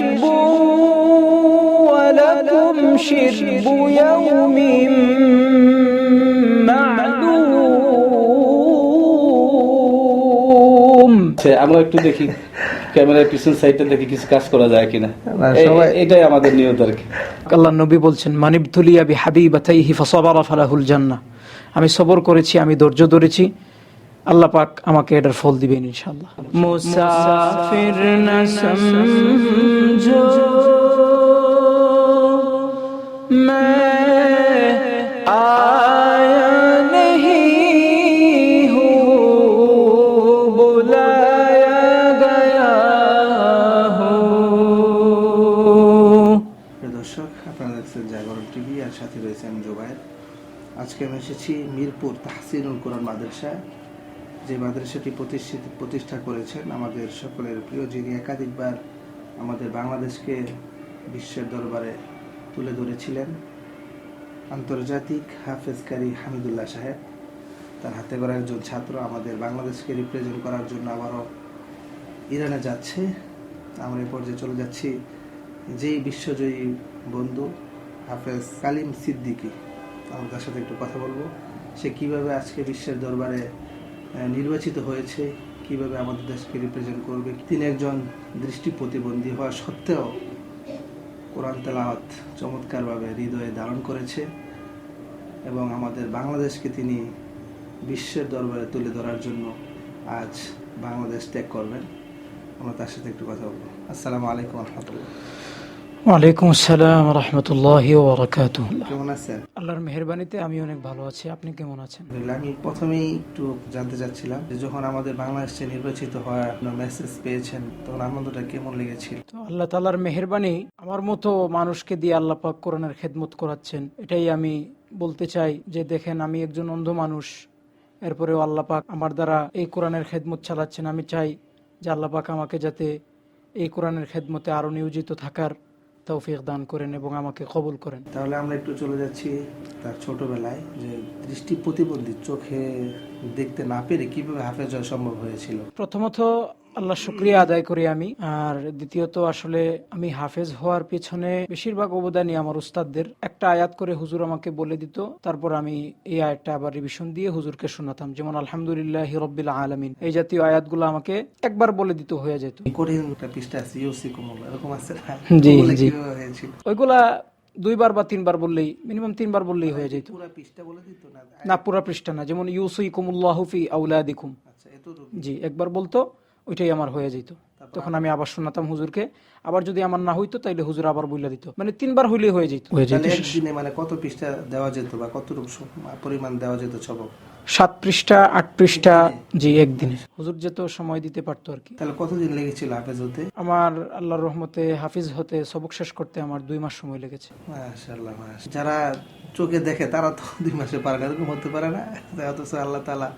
شرب ولكم شرب يوم معلوم আচ্ছা, আমরা একটু দেখি ক্যামেরার পিছন সাইডটা দেখি কিছু কাজ করা যায় কিনা না, এ- সবাই- এটাই আমাদের নিয়ত আর কি আল্লাহ নবী বলছেন মানিবতুলিয়া বি হাবিবাতাইহি ফাসাবারা ফালাহুল জান্নাহ আমি সবর করেছি আমি ধৈর্য ধরেছি আল্লাহ পাক আমাকে এটার ফল দিবেন ইনশাআল্লাহ মুসাফির না সমঝো मैं आया नहीं हूँ बुलाया गया हूँ প্রিয় দর্শক আপনারা দেখছেন জাগরণ টিভি আর সাথে রয়েছে আমি জোবায়ের আজকে আমি এসেছি মিরপুর তাহসিনুল কোরআন মাদ্রাসায় যে মাদ্রাসাটি প্রতিষ্ঠিত, প্রতিষ্ঠা করেছেন আমাদের সকলের প্রিয় যিনি একাধিকবার আমাদের বাংলাদেশকে বিশ্বের দরবারে তুলে ধরেছিলেন, আন্তর্জাতিক হাফেজকারী হামিদুল্লাহ সাহেব। তার হাতে গড়া একজন ছাত্র আমাদের বাংলাদেশকে রিপ্রেজেন্ট করার জন্য আবারও ইরানে যাচ্ছে। আমরা এই পর্যায়ে চলে যাচ্ছি। যেই বিশ্বজয়ী বন্ধু হাফেজ কালিম সিদ্দিকী আমরা তার সাথে একটু কথা বলব। সে কীভাবে আজকে বিশ্বের দরবারে নির্বাচিত হয়েছে, কীভাবে আমাদের দেশকে রিপ্রেজেন্ট করবে? তিনি একজন দৃষ্টি প্রতিবন্ধী হওয়া সত্ত্বেও কোরআন তেলাওয়াত চমৎকারভাবে হৃদয়ে ধারণ করেছে এবং আমাদের বাংলাদেশকে তিনি বিশ্বের দরবারে তুলে ধরার জন্য আজ বাংলাদেশ ত্যাগ করবেন। আমরা তার সাথে একটু কথা বলব। আসসালামু আলাইকুম রহমতুল্লাহ। ওয়ালাইকুম আসসালাম রহমতুল্লাহ ওবরাকাত কেমন আছেন? আল্লাহর মেহরবানিতে আমি অনেক ভালো আছি। আপনি কেমন আছেন? আমি প্রথমেই একটু জানতে চাচ্ছিলাম যে যখন আমাদের বাংলাদেশে নির্বাচিত হওয়ার আপনার মেসেজ পেয়েছেন তখন আনন্দটা কেমন লেগেছিল? তো আল্লাহ তালার মেহরবানি আমার মতো মানুষকে দিয়ে আল্লাহ পাক কোরআনের খেদমত করাচ্ছেন। এটাই আমি বলতে চাই যে দেখেন আমি একজন অন্ধ মানুষ। এরপরেও আল্লাহ পাক আমার দ্বারা এই কোরআনের খেদমত চালাচ্ছেন। আমি চাই যে আল্লাহ পাক আমাকে যাতে এই কোরআনের খেদমতে আরও নিয়োজিত থাকার তৌফিক দান করেন এবং আমাকে কবুল করেন। তাহলে আমরা একটু চলে যাচ্ছি তার ছোটবেলায় যে দৃষ্টি প্রতিবন্ধী চোখে দেখতে না পেরে কীভাবে হাফেজ হওয়া সম্ভব হয়েছিল? প্রথমত আল্লাহ শুক্রিয়া আদায় করি আমি। আর দ্বিতীয়ত আসলে আমি হাফেজ হওয়ার পেছনে বেশিরভাগ অবদানই আমার উস্তাদদের। একটা আয়াত করে হুজুর আমাকে বলে দিত তারপর আমি এই আয়াতটা আবার রিভিশন দিয়ে হুজুরকে শোনাতাম যেমন আলহামদুলিল্লাহ রব্বিল আলমিন। এই জাতীয় আয়াতগুলো আমাকে একবার বলে দিত হয়ে যেত। জি, জি। ওইগুলা দুইবার বা তিনবার বললেই মিনিমাম তিনবার বললেই হয়ে যেত। না? পুরা পৃষ্ঠা না যেমন ইউসুই কুমুল্লাহফি আউলাদিকুম জি একবার বলতো। ওইটাই আমার হয়ে যেত। তখন আমি আবার শোনাতাম হুজুরকে আবার যদি আমার না হইতো তাইলে হুজুর আবার বইলা দিত। মানে তিনবার হইলে হয়ে যেত। হয়ে যেত। একদিনে মানে কত পৃষ্ঠা দেওয়া যেত বা সম- পরিমাণ দেওয়া যেত সবক সাত পৃষ্ঠা আট পৃষ্ঠা জি একদিনে। হুজুর যেত সময় দিতে পারতো আর কি। তাহলে কতদিন লেগেছিল হাফেজ হতে? আমার আল্লাহর রহমতে হাফিজ হতে সবক শেষ করতে আমার দুই মাস সময় লেগেছে। মাশাআল্লাহ। যারা চোখে দেখে তারা তো দুই মাসে পারে না এরকম হতে পারে না। অথচ আল্লাহ তালা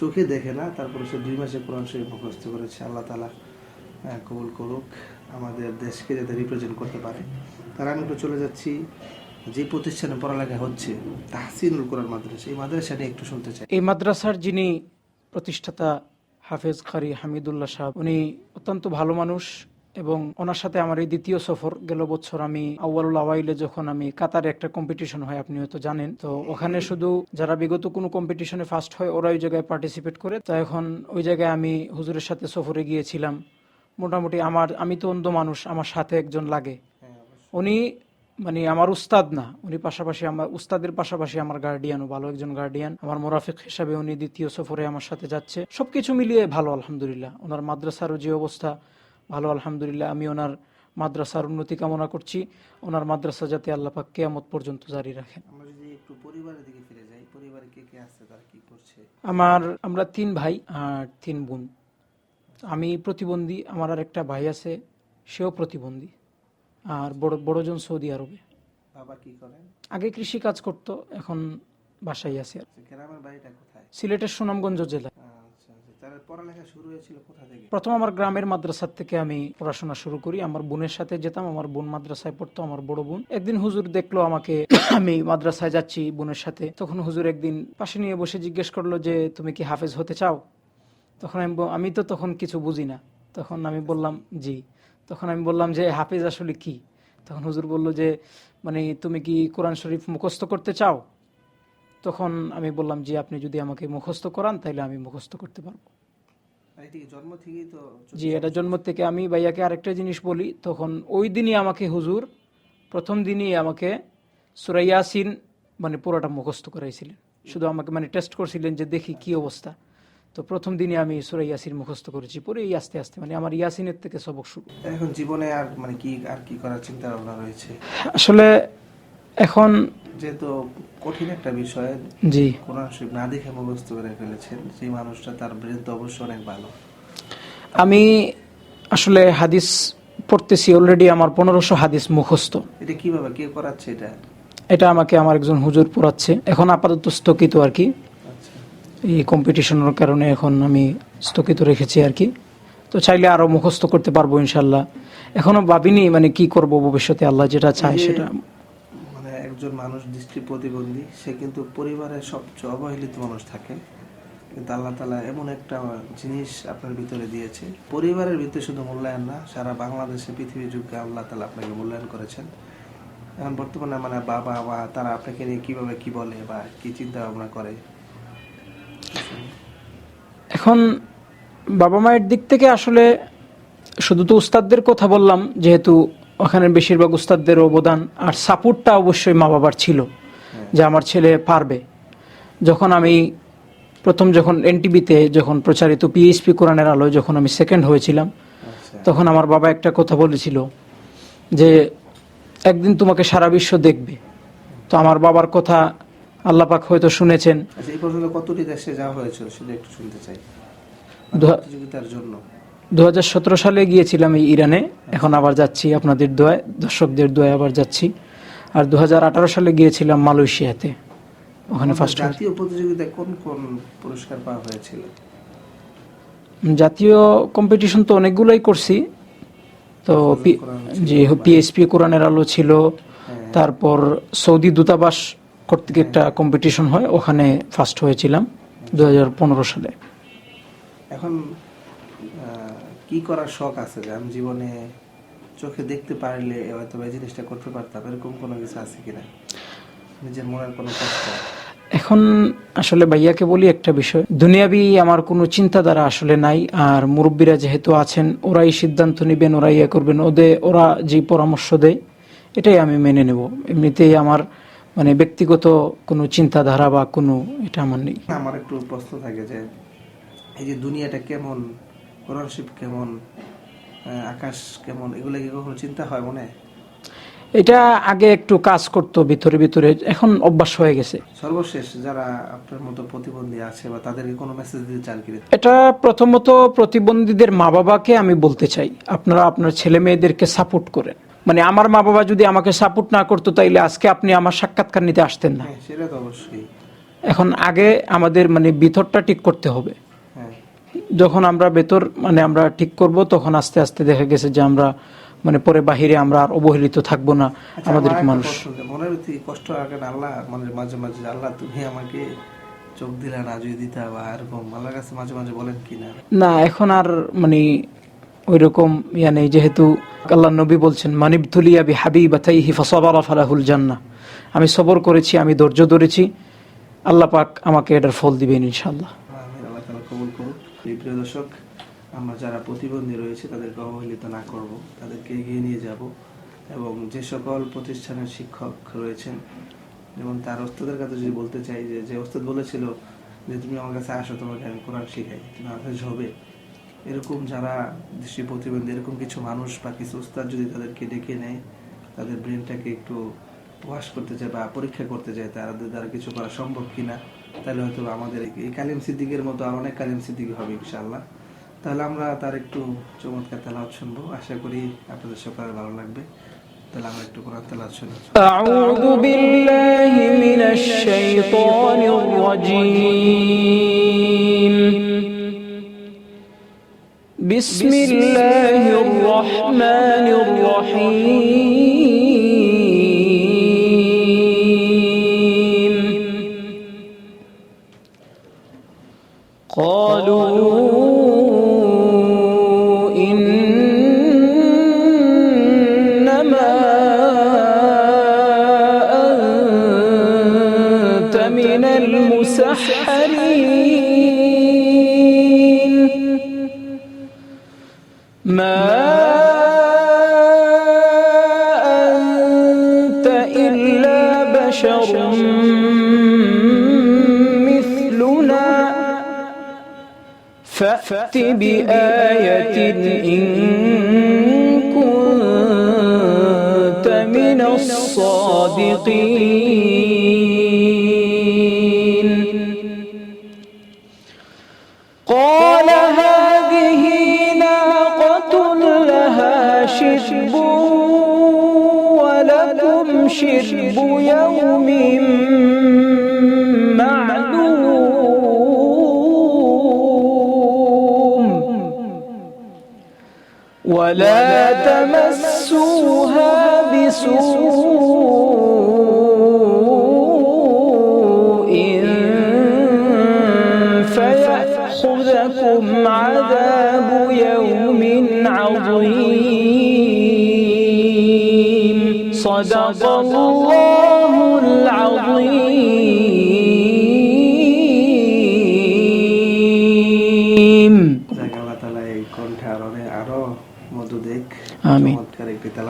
চোখে দেখে না, তারপরে সে দুই মাসে কোরআন শরীফ মুখস্থ করেছে। আল্লাহ তালা কবুল করুক, আমাদের দেশকে যাতে রিপ্রেজেন্ট করতে পারে। তারা আমি একটু চলে যাচ্ছি, যে প্রতিষ্ঠানে পড়ালেখা হচ্ছে, তাহসিনুল কোরআন মাদ্রাসা। এই মাদ্রাসা নিয়ে একটু শুনতে চাই। এই মাদ্রাসার যিনি প্রতিষ্ঠাতা হাফেজ খারি হামিদুল্লাহ সাহেব, উনি অত্যন্ত ভালো মানুষ। এবং ওনার সাথে আমার এই দ্বিতীয় সফর গেল বছর আমি আউয়ালুল আওয়াইলে যখন আমি কাতারে একটা কম্পিটিশন হয় আপনি হয়তো জানেন। তো ওখানে শুধু যারা বিগত কোনো কম্পিটিশনে ফার্স্ট হয় ওরা ওই জায়গায় পার্টিসিপেট করে। তো এখন ওই জায়গায় আমি হুজুরের সাথে সফরে গিয়েছিলাম। মোটামুটি আমার আমি তো অন্ধ মানুষ আমার সাথে একজন লাগে। উনি মানে আমার উস্তাদ না উনি পাশাপাশি আমার উস্তাদের পাশাপাশি আমার গার্ডিয়ানও ভালো একজন গার্ডিয়ান আমার মোরাফিক হিসাবে উনি দ্বিতীয় সফরে আমার সাথে যাচ্ছে। সবকিছু মিলিয়ে ভালো আলহামদুলিল্লাহ। ওনার মাদ্রাসারও যে অবস্থা ভালো আলহামদুলিল্লাহ আমি ওনার মাদ্রাসার উন্নতি কামনা করছি। ওনার মাদ্রাসা যাতে আল্লাহ পাক কেয়ামত পর্যন্ত জারি রাখেন। আমরা যদি একটু পরিবারের দিকে ফিরে যাই পরিবারে কে কে আছে তারা কি করছে? আমার আমরা তিন ভাই আর তিন বোন। আমি প্রতিবন্ধী আমার আর একটা ভাই আছে সেও প্রতিবন্ধী আর বড় বড়জন সৌদি আরবে। বাবা কি করেন? আগে কৃষি কাজ করতো এখন বাসায় আছে। আর। গ্রামের বাড়িটা কোথায়? সিলেটের সুনামগঞ্জ জেলা আচ্ছা আচ্ছা তাহলে পড়ালেখা শুরু হয়েছিল কোথা থেকে? প্রথম আমার গ্রামের মাদ্রাসার থেকে আমি পড়াশোনা শুরু করি। আমার বোনের সাথে যেতাম, আমার বোন মাদ্রাসায় পড়তো, আমার বড় বোন। একদিন হুজুর দেখল আমাকে, আমি মাদ্রাসায় যাচ্ছি বোনের সাথে। তখন হুজুর একদিন পাশে নিয়ে বসে জিজ্ঞেস করল যে, তুমি কি হাফেজ হতে চাও? তখন আমি আমি তো তখন কিছু বুঝি না। তখন আমি বললাম, জি। তখন আমি বললাম যে, হাফেজ আসলে কি? তখন হুজুর বলল যে মানে তুমি কি কোরআন শরীফ মুখস্থ করতে চাও? তখন আমি বললাম যে আপনি যদি আমাকে মুখস্থ করান তাহলে আমি মুখস্থ করতে পারব এটি কি জন্ম থেকেই তো জি এটা জন্ম থেকে আমি ভাইয়াকে আরেকটা জিনিস বলি তখন ওই দিনই আমাকে হুজুর প্রথম দিনই আমাকে সুরাইয়াসিন মানে পুরোটা মুখস্থ করাইছিলেন। শুধু আমাকে মানে টেস্ট করছিলেন যে দেখি কি অবস্থা। তো প্রথম দিনে আমি সুরাইয়াসিন মুখস্থ করেছি পরে এই আস্তে আস্তে মানে আমার ইয়াসিনের থেকে সবক শুরু। এখন জীবনে আর মানে কি আর কি করার চিন্তা ভাবনা রয়েছে? আসলে এখন যেহেতু কঠিন একটা বিষয় জি। কোরআন শরীফ না দেখে মুখস্থ করে ফেলেছেন সেই মানুষটা তার ব্রেন তো অবশ্যই অনেক ভালো। আমি আসলে হাদিস পড়তেছি অলরেডি আমার পনেরোশো হাদিস মুখস্থ। এটা কীভাবে কে করাচ্ছে এটা? এটা আমাকে আমার একজন হুজুর পড়াচ্ছে। এখন আপাতত স্থগিত আর কি। আচ্ছা। এই কম্পিটিশনের কারণে এখন আমি স্থগিত রেখেছি আর কি। তো চাইলে আরও মুখস্থ করতে পারব ইনশাল্লাহ এখনও ভাবিনি মানে কি করব ভবিষ্যতে আল্লাহ যেটা চায় সেটা। একজন মানুষ, দৃষ্টি প্রতিবন্ধী, সে কিন্তু পরিবারের সবচেয়ে অবহেলিত মানুষ থাকে। কিন্তু আল্লাহ তালা এমন একটা জিনিস আপনার ভিতরে দিয়েছে। পরিবারের ভিতরে শুধু মূল্যায়ন না, সারা বাংলাদেশে পৃথিবী যুগে আল্লাহ তালা আপনাকে মূল্যায়ন করেছেন। এখন বর্তমানে মানে বাবা বা তারা আপনাকে নিয়ে কীভাবে কি বলে বা কি চিন্তা ভাবনা করে? এখন বাবা মায়ের দিক থেকে আসলে শুধু তো উস্তাদদের কথা বললাম, যেহেতু ওখানে বেশিরভাগ উস্তাদদের অবদান আর সাপোর্টটা অবশ্যই মা বাবার ছিল যে আমার ছেলে পারবে। যখন আমি প্রথম যখন এনটিভিতে যখন প্রচারিত পিএইচপি কোরআনের আলোয় যখন আমি সেকেন্ড হয়েছিলাম আচ্ছা। তখন আমার বাবা একটা কথা বলেছিল যে একদিন তোমাকে সারা বিশ্ব দেখবে। তো আমার বাবার কথা আল্লাপাক হয়তো শুনেছেন। আচ্ছা এই পর্যন্ত কতটি দেশে যাওয়া হয়েছিল সেটা একটু শুনতে চাই। জন্য। দু হাজার সতেরো সালে গিয়েছিলাম এই ইরানে এখন আবার যাচ্ছি আপনাদের দোয়ায় দর্শকদের দোয়ায় আবার যাচ্ছি। আর দু হাজার আঠারো সালে গিয়েছিলাম মালয়েশিয়াতে ওখানে ফার্স্ট জাতীয় প্রতিযোগিতায় কোন কোন পুরস্কার পাওয়া হয়েছিল? জাতীয় কম্পিটিশন তো অনেকগুলোই করছি। তো যে পিএসপি কোরআনের আলো ছিল হ্যাঁ। তারপর সৌদি দূতাবাস কর্তৃক একটা কম্পিটিশন হয় ওখানে ফার্স্ট হয়েছিলাম দু হাজার পনেরো সালে। এখন কি করার শখ আছে যে আমি জীবনে চোখে দেখতে পারলে হয়তো এই জিনিসটা করতে পারতাম? এরকম কোনো কিছু আছে কিনা? নিজের মনের কোনো কষ্ট? এখন আসলে ভাইয়াকে বলি একটা বিষয়। দুনিয়াবি আমার কোনো চিন্তাধারা আসলে নাই আর মুরব্বীরা যেহেতু আছেন ওরাই সিদ্ধান্ত নেবেন ওরাই ইয়ে করবেন ওদের ওরা যে পরামর্শ দেয় এটাই আমি মেনে নেব। এমনিতেই আমার মানে ব্যক্তিগত কোনো চিন্তাধারা বা কোনো এটা আমার নেই। আমার একটু প্রশ্ন থাকে যে এই যে দুনিয়াটা কেমন কোরআন শিব কেমন আকাশ কেমন এগুলো কি কখনো চিন্তা হয় মনে? এটা আগে একটু কাজ করতো ভিতরে ভিতরে এখন অভ্যাস হয়ে গেছে। সর্বশেষ যারা আপনার মতো প্রতিবন্ধী আছে বা তাদেরকে কোনো মেসেজ দিতে চান কি এটা প্রথমত প্রতিবন্ধীদের মা বাবাকে আমি বলতে চাই। আপনারা আপনার ছেলে মেয়েদেরকে সাপোর্ট করেন। মানে আমার মা বাবা যদি আমাকে সাপোর্ট না করতো তাইলে আজকে আপনি আমার সাক্ষাৎকার নিতে আসতেন না। হ্যাঁ সেটা তো অবশ্যই। এখন আগে আমাদের মানে ভিতরটা ঠিক করতে হবে। যখন আমরা ভেতর মানে আমরা ঠিক করব তখন আস্তে আস্তে দেখা গেছে যে আমরা মানে পরে বাহিরে আমরা আর অবহেলিত থাকব না আচ্ছা, আমাদের মানুষ। মনের ভিতরে কষ্ট রাখেন আল্লাহ মানে মাঝে মাঝে আল্লাহ তুমি আমাকে চোখ দিলে না যদি দিতা বা এরকম আল্লাহর কাছে মাঝে মাঝে বলেন কি না? না এখন আর মানে ওই রকম ইয়া নেই যেহেতু আল্লাহ নবী বলছেন মানিবতুলিয়া বি হাবি হাবিবাতাইহি ফাসাবারা ফালাহুল জান্নাহ। আমি সবর করেছি আমি ধৈর্য ধরেছি আল্লাহ পাক আমাকে এটার ফল দিবেন ইনশাআল্লাহ আমিন আল্লাহ তালা কবুল করুক এই প্রিয় দর্শক, আমরা যারা প্রতিবন্ধী রয়েছে, তাদেরকে অবহেলিত না করব। তাদেরকে এগিয়ে নিয়ে যাব এবং যে সকল প্রতিষ্ঠানের শিক্ষক রয়েছেন, যেমন তার ওস্তাদের কাছে যদি বলতে চাই যে যে ওস্তাদ বলেছিল যে, তুমি আমার কাছে আসো, তোমাকে আমি কোরআন শিখাই, তুমি কাছে হবে এরকম যারা দৃষ্টি প্রতিবন্ধী, এরকম কিছু মানুষ বা কিছু ওস্তাদ যদি তাদেরকে ডেকে নেয়, তাদের ব্রেনটাকে একটু ওয়াশ করতে চায় বা পরীক্ষা করতে চায় তাদের দ্বারা কিছু করা সম্ভব কিনা? তাহলে হয়তো আমাদের এই কালিম সিদ্দিকের মতো আর অনেক কালিম সিদ্দিক হবে ইনশাল্লাহ তাহলে আমরা তার একটু চমৎকার তালাত শুনব। আশা করি আপনাদের সকালে ভালো লাগবে। তাহলে আমরা একটু কোরআন তালাত শুনি। আউযু বিল্লাহি মিনাশ শাইতানির রাজীম বিসমিল্লাহির রহমানির রহিম قالوا فأت بآية إن كنت من الصادقين. قال هذه ناقة لها شرب ولكم شرب يوم ولا تمسوها بسوء فيأخذكم عذاب يوم عظيم. صدق الله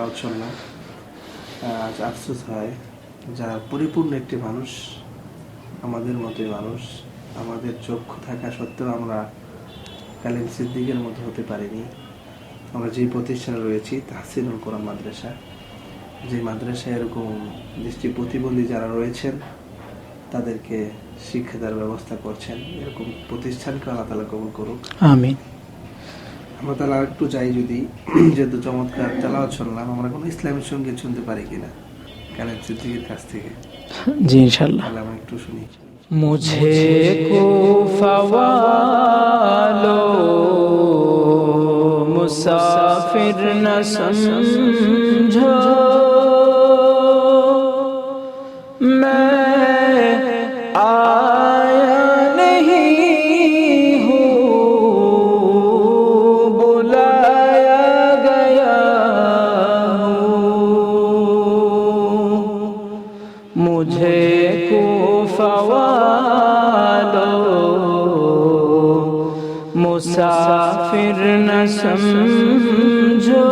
তেলাওয়াত শুনলাম আজ আফসোস হয় যারা পরিপূর্ণ একটি মানুষ, আমাদের মতোই মানুষ। আমাদের চক্ষু থাকা সত্ত্বেও আমরা কালিম সিদ্দিকের মতো হতে পারিনি। আমরা যেই প্রতিষ্ঠানে রয়েছি, তাহসিনুল কোরআন মাদ্রাসা। যে মাদ্রাসায় এরকম দৃষ্টি প্রতিবন্ধী যারা রয়েছেন, তাদেরকে শিক্ষা দেওয়ার ব্যবস্থা করছেন। এরকম প্রতিষ্ঠানকে আল্লাহ তালা কবুল করুক। আমিন। আমরা তাহলে আরেকটু চাই যদি যেহেতু চমৎকার তেলাওয়াত শুনলাম আমরা কোনো ইসলামের সঙ্গে শুনতে পারি কিনা? কালের সিদ্দিকের কাছ থেকে। জি ইনশাল্লাহ তাহলে আমরা একটু শুনি। মুঝে কুফাওয়ালো মুসাফির না সমঝো। कुफवालो मुसाफिर न समझो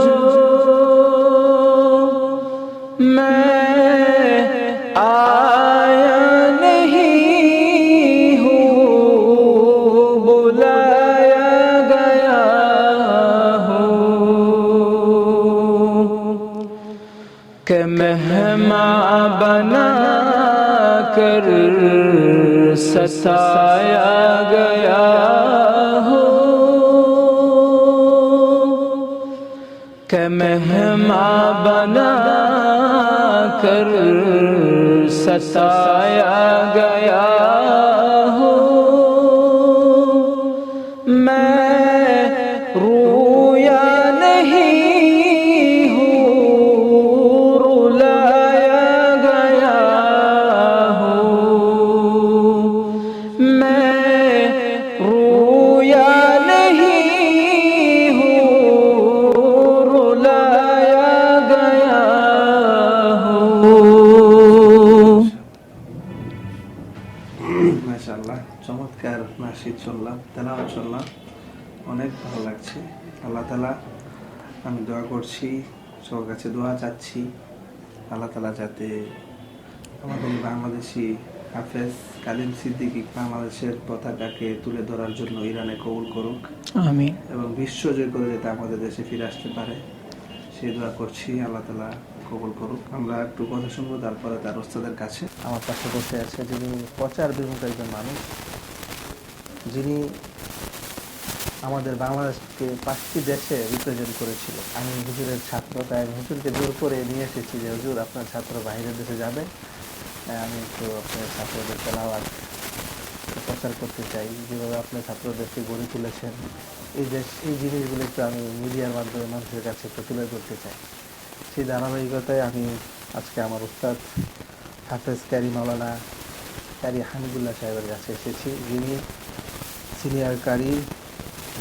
مہما بنا کر ستایا گیا۔ চমৎকার চললাম তেলাওয়াত শুনলাম অনেক ভালো লাগছে। আল্লাহ তালা আমি দোয়া করছি সবার কাছে দোয়া চাচ্ছি। আল্লাহ তালা যাতে আমাদের বাংলাদেশি হাফেজ কালিম সিদ্দিকী বাংলাদেশের পতাকাকে তুলে ধরার জন্য ইরানে কবুল করুক আমি এবং বিশ্ব বিশ্বজয় করে যাতে আমাদের দেশে ফিরে আসতে পারে সেই দোয়া করছি। আল্লাহ তালা কবুল করুক। আমরা একটু কথা শুনব তারপরে তার ওস্তাদের কাছে। আমার পাশে বসে আছে যিনি প্রচার বিমুখ একজন মানুষ। যিনি আমাদের বাংলাদেশকে পাঁচটি দেশে রিপ্রেজেন্ট করেছিল। আমি হুজুরের ছাত্র, তাই আমি হুজুরকে জোর করে নিয়ে এসেছি যে, হুজুর, আপনার ছাত্র বাইরের দেশে যাবে। আমি একটু আপনার ছাত্রদের তেলাওয়াত, প্রচার করতে চাই। যেভাবে আপনার ছাত্রদেরকে গড়ে তুলেছেন, এই দেশ, এই জিনিসগুলো একটু আমি মিডিয়ার মাধ্যমে মানুষের কাছে একটু তুলে ধরতে চাই। সেই ধারাবাহিকতায় আমি আজকে আমার উস্তাদ হাফেজ ক্যারি মাওলানা ক্যারি হামিদুল্লাহ সাহেবের কাছে এসেছি, যিনি সিনিয়র কারি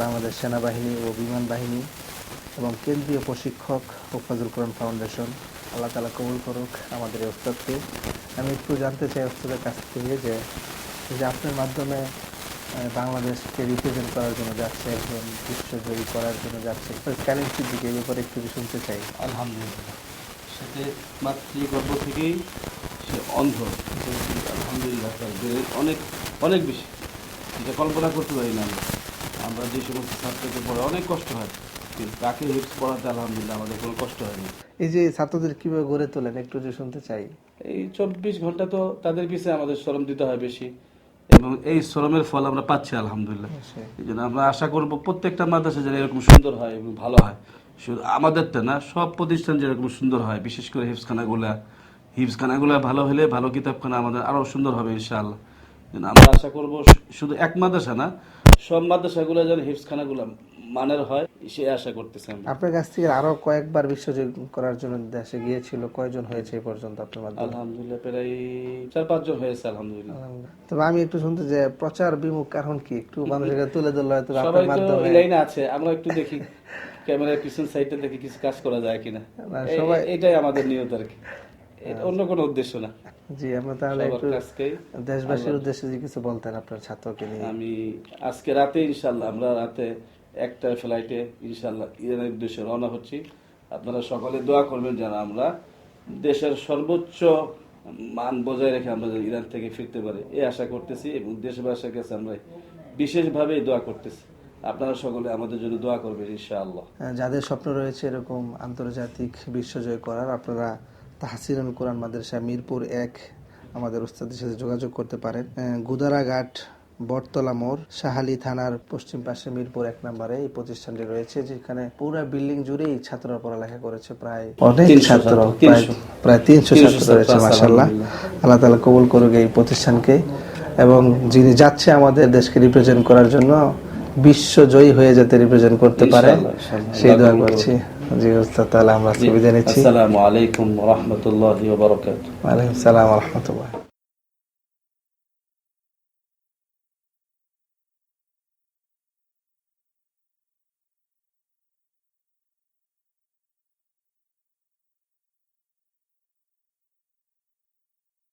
বাংলাদেশ সেনাবাহিনী ও বিমান বাহিনী এবং কেন্দ্রীয় প্রশিক্ষক ও ফজল কোরআন ফাউন্ডেশন। আল্লাহ তালা কবুল করুক আমাদের এই ওস্তাদকে। আমি একটু জানতে চাই ওস্তাদের কাছ থেকে যে যে আপনার মাধ্যমে বাংলাদেশকে রিপ্রেজেন্ট করার জন্য যাচ্ছে একজন বিশ্বজয়ী করার জন্য যাচ্ছে কারেন্সির দিকে? এই ব্যাপারে একটু শুনতে চাই। আলহামদুলিল্লাহ। সাথে মাতৃগর্ভ থেকেই সে অন্ধ। আলহামদুলিল্লাহ অনেক অনেক বেশি। এটা কল্পনা করতে পারি না আমরা যে সমস্ত ছাত্রকে পড়ে অনেক কষ্ট হয়। কিন্তু তাকে হিপস পড়াতে আলহামদুলিল্লাহ আমাদের কোনো কষ্ট হয়নি। এই যে ছাত্রদের কীভাবে গড়ে তোলেন একটু যে শুনতে চাই। এই চব্বিশ ঘণ্টা তো তাদের পিছিয়ে আমাদের শ্রম দিতে হয় বেশি। এবং এই শ্রমের ফল আমরা পাচ্ছি আলহামদুলিল্লাহ। এই জন্য আমরা আশা করব প্রত্যেকটা মাদ্রাসা যেন এরকম সুন্দর হয় এবং ভালো হয়। শুধু আমাদেরটা না সব প্রতিষ্ঠান যেরকম সুন্দর হয়। বিশেষ করে হিফসখানাগুলা হিফসখানাগুলা ভালো হলে ভালো কিতাবখানা আমাদের আরও সুন্দর হবে ইনশাআল্লাহ। আমরা আশা করব শুধু এক মাদ্রাসা না সব মাদ্রাসাগুলো যেন হিফসখানাগুলা মানের হয় সে আশা করতেছি আপনার কাছ থেকে আরও কয়েকবার বিশ্বযোগ করার জন্য দেশে গিয়েছিল কয়জন হয়েছে এই পর্যন্ত আপনার মাধ্যমে? আলহামদুলিল্লাহ প্রায় চার পাঁচজন হয়েছে আলহামদুলিল্লাহ। তবে আমি একটু শুনতে যে প্রচার বিমুখ কারণ কি? একটু মানুষের কাছে তুলে ধরলে হয়তো আপনার মাধ্যমে লাইনে আছে আমরা একটু দেখি ক্যামেরার পিছন সাইডে দেখি কিছু কাজ করা যায় কিনা। সবাই- এটাই আমাদের নিয়ত আর কি। এটা অন্য কোনো উদ্দেশ্য না। জি আমরা তাহলে একটু দেশবাসীর উদ্দেশ্যে কিছু বলতেন আপনার ছাত্রকে নিয়ে। আমি আজকে রাতে ইনশাল্লাহ আমরা রাতে একটা ফ্লাইটে ইনশাল্লাহ ইরানের উদ্দেশ্যে রওনা হচ্ছি। আপনারা সকলে দোয়া করবেন যেন আমরা দেশের সর্বোচ্চ মান বজায় রেখে আমরা যেন ইরান থেকে ফিরতে পারি। এই আশা করতেছি এবং দেশবাসীর কাছে আমরা বিশেষভাবে দোয়া করতেছি। আপনারা সকলে আমাদের জন্য দোয়া করবেন ইনশাআল্লাহ। যাদের স্বপ্ন রয়েছে এরকম আন্তর্জাতিক বিশ্বজয় করার আপনারা তাহসিনুল কোরআন মাদ্রাসা মিরপুর এক আমাদের উস্তাদের সাথে যোগাযোগ করতে পারেন। গুদারাঘাট বটতলা মোড় সাহালি থানার পশ্চিম পাশে মিরপুর এক নম্বরে এই প্রতিষ্ঠানটি রয়েছে যেখানে পুরো বিল্ডিং জুড়েই ছাত্ররা পড়ালেখা করেছে প্রায় অনেক ছাত্র ছাত্র, প্রায় তিনশো। ছাত্র রয়েছে মাসাল্লাহ আল্লাহ তালা কবুল করুক এই প্রতিষ্ঠানকে। এবং যিনি যাচ্ছে আমাদের দেশকে রিপ্রেজেন্ট করার জন্য বিশ্বজয়ী হয়ে যাতে রিপ্রেজেন্ট করতে পারে। সেই দোয়া করছি। জি উস্তাদ তাহলে আমরা সুবিধা নিচ্ছি। আসসালামু আলাইকুম রহমতুল্লাহ বারকাত ওয়ালাইকুম সালাম রহমতুল্লাহ।